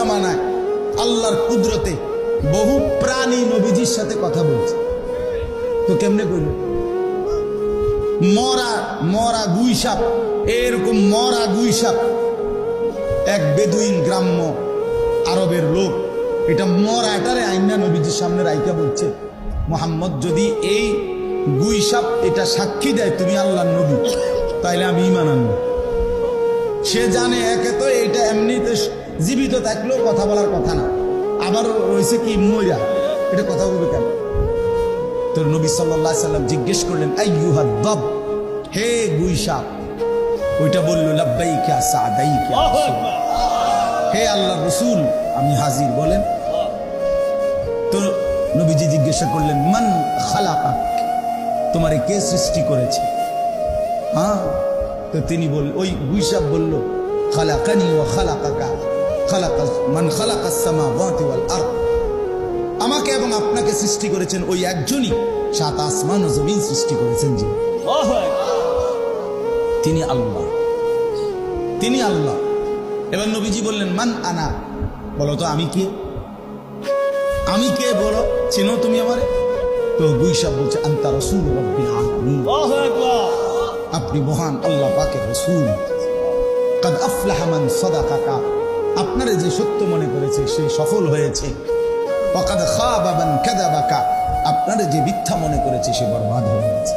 জামানায় আল্লাহর কুদরতে বহু প্রাণী নবীজির সাথে কথা বলছে। তো কেমনে কইল মরা মরা গুই সাপ, এরকম মরা গুই সাপ, এক বেদুইন গ্রাম্য আরবের লোক, এটা মরা, এটারে আইনা নবীজির সামনে রাইকা বলছে, মোহাম্মদ, যদি এই গুই সাপ এটা সাক্ষী দেয় তুমি আল্লাহ নবী, তাইলে আমি ইমান আনব। সে জানে একে তো এটা এমনিতে জীবিত থাকলেও কথা বলার কথা না। আবার রয়েছে কি, মইরা। এটা কথা বলবে কেন? তোর নবী সাল্লাহ সাল্লাম জিজ্ঞেস করলেন আইয়ুহা দব? হে গুই সাপ! ওইটা বলল, লাব্বাইকা সাদাইকা হে আল্লাহ রসুল, আমি হাজির। বলেন। তো নবীজি জিজ্ঞাসা করলেন, মান খালাকা তোমারে কে সৃষ্টি করেছে? হ্যাঁ? তো তিনি বল, ওই গুইসাব বলল, খালাকানি ও খালাকা আমাকে এবং আপনাকে সৃষ্টি করেছেন ওই একজনই সাত আসমান ও জমিন সৃষ্টি করেছেন তিনি আল্লাহ। তিনি আল্লাহ। এবার নবীজি বললেন মান আনা? বলো তো আমি কে? আমি কে বলো? চিনো তুমি আমারে? তো গুইসাব বলছে আন্তা রসুল আপনি মহান আল্লাহ পাকের রসুল। কাদ আফলাহা মান সাদাকাকা। আপনারে যে সত্য মনে করেছে সে সফল হয়েছে। পকাদ খা বাবান মান কাযাবাকা আপনারে যে মিথ্যা মনে করেছে সে বরবাদ হয়ে গেছে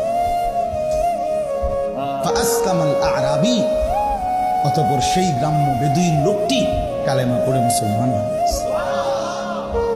ফাআসলামাল আরাবী সেই গ্রাম্য বেদুইন লোকটি কালেমা পড়ে মুসলমান হয়েছে।